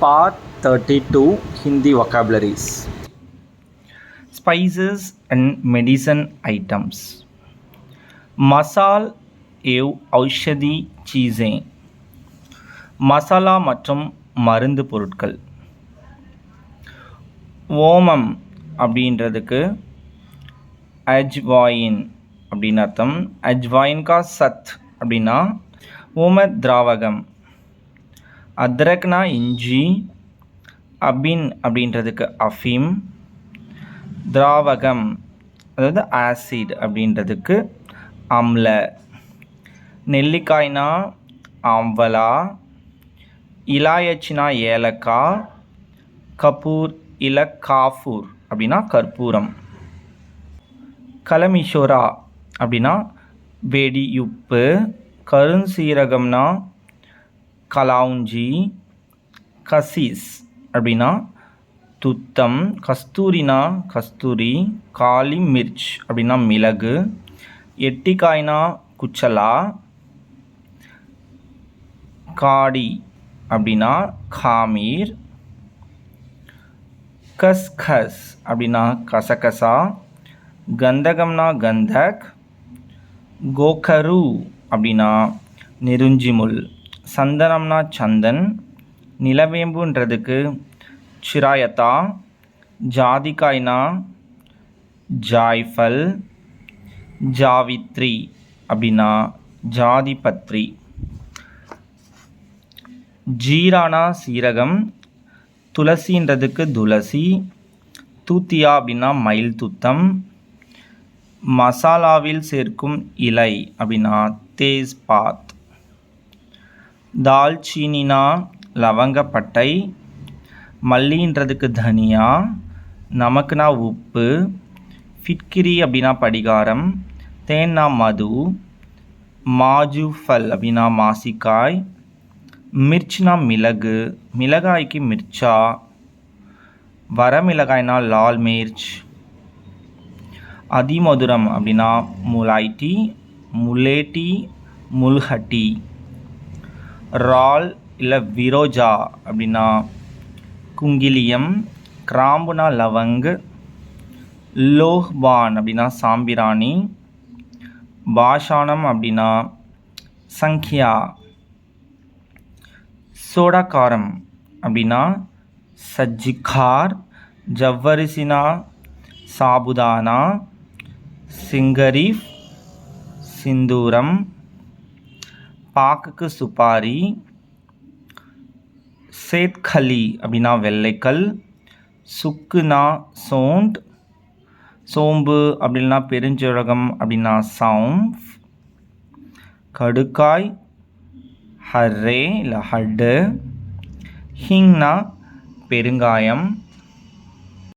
Part 32 Hindi vocabularies. Spices and medicine items. மசால் ஏவ் ஔஷதி சீஸே மசாலா மற்றும் மருந்து பொருட்கள். ஓமம் அப்படின்றதுக்கு அஜ்வாயின் அப்படின்னு அர்த்தம். அஜ்வாயின் கா சத் அப்படின்னா ஓம திராவகம். அத்ரக்னா இஞ்சி அபின் அப்படின்றதுக்கு அஃபீம் திராவகம் அதாவது ஆசிட் அப்படின்றதுக்கு அம்ல நெல்லிக்காய்னா ஆம்பலா இலாயச்சினா ஏலக்காய் கபூர் இல காஃபூர் அப்படின்னா கற்பூரம் கலமிஷோரா அப்படின்னா வெடியுப்பு கருஞ்சீரகம்னா கலாவுஞ்சி கசீஸ் அப்படின்னா துத்தம் கஸ்தூரினா கஸ்தூரி காளி மிர்ச் அப்படின்னா மிளகு எட்டிக்காய்னா குச்சலா காடி அப்படின்னா காமீர் கஸ்கஸ் அப்படின்னா கசகசா கந்தகம்னா கந்தக் கோகரு அப்படின்னா நெருஞ்சிமுள் சந்தனம்னா சந்தன் நிலவேம்புன்றதுக்கு சிராயத்தா ஜாதிக்காய்னா ஜாய்ஃபல் ஜாவித்ரி அப்படின்னா ஜாதிபத்ரி. ஜீரானா சீரகம் துளசின்றதுக்கு துளசி தூத்தியா அப்படின்னா மயில் துத்தம் மசாலாவில் சேர்க்கும் இலை அப்படின்னா தேஸ்பாத். தால்சீனினா லவங்கப்பட்டை மல்லின்றதுக்கு தனியா நமக்குனா உப்பு ஃபிட்கிரி அப்படின்னா படிகாரம் தேன்னா மது மாஜுஃபல் அப்படின்னா மாசிக்காய் மிர்ச்னா மிளகு மிளகாய்க்கு மிர்ச்சா வரமிளகாய்னா லால் மிர்ச் அதிமதுரம் அப்படின்னா முலாய்டி முலேட்டி முல்ஹட்டி. ரால் இல்லை விரோஜா அப்படின்னா குங்கிலியம் கிராம்புனா லவங்கு லோஹ்பான் அப்படின்னா சாம்பிராணி பாஷானம் அப்படின்னா சங்கியா சோடாக்காரம் அப்படின்னா சஜ்ஜிகார் ஜவ்வரிசினா சாபுதானா சிங்கரீஃப் சிந்தூரம் பாக்குக்கு சுப்பாரி சேத்கலி அப்படின்னா வெள்ளைக்கல் சுக்குனா சோண்ட் சோம்பு அப்படின்னா பெருஞ்சீரகம் அப்படின்னா சவும்ப் கடுக்காய் ஹர்ரே இல்லை ஹட்டு ஹிங்னா பெருங்காயம்